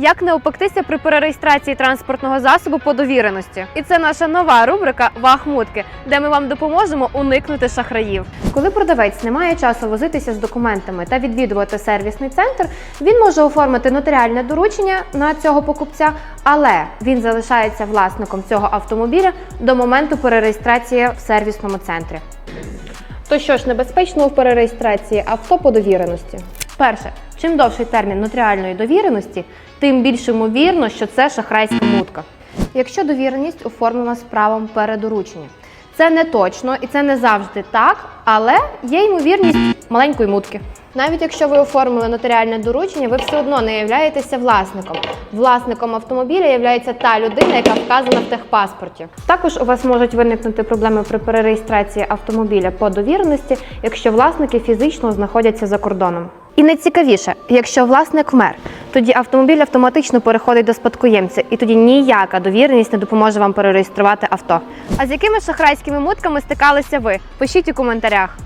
Як не опектися при перереєстрації транспортного засобу по довіреності? І це наша нова рубрика Вахмутки, де ми вам допоможемо уникнути шахраїв. Коли продавець не має часу возитися з документами та відвідувати сервісний центр, він може оформити нотаріальне доручення на цього покупця, але він залишається власником цього автомобіля до моменту перереєстрації в сервісному центрі. То що ж небезпечно в перереєстрації авто по довіреності? Перше, чим довший термін нотаріальної довіреності, тим більш ймовірно, що це шахрайська мутка. Якщо довіреність оформлена з правом передоручення. Це не точно і це не завжди так, але є ймовірність маленької мутки. Навіть якщо ви оформили нотаріальне доручення, ви все одно не являєтеся власником. Власником автомобіля є та людина, яка вказана в техпаспорті. Також у вас можуть виникнути проблеми при перереєстрації автомобіля по довіреності, якщо власники фізично знаходяться за кордоном. І найцікавіше, якщо власник вмер, тоді автомобіль автоматично переходить до спадкоємця, і тоді ніяка довіреність не допоможе вам перереєструвати авто. А з якими шахрайськими мутками стикалися ви? Пишіть у коментарях.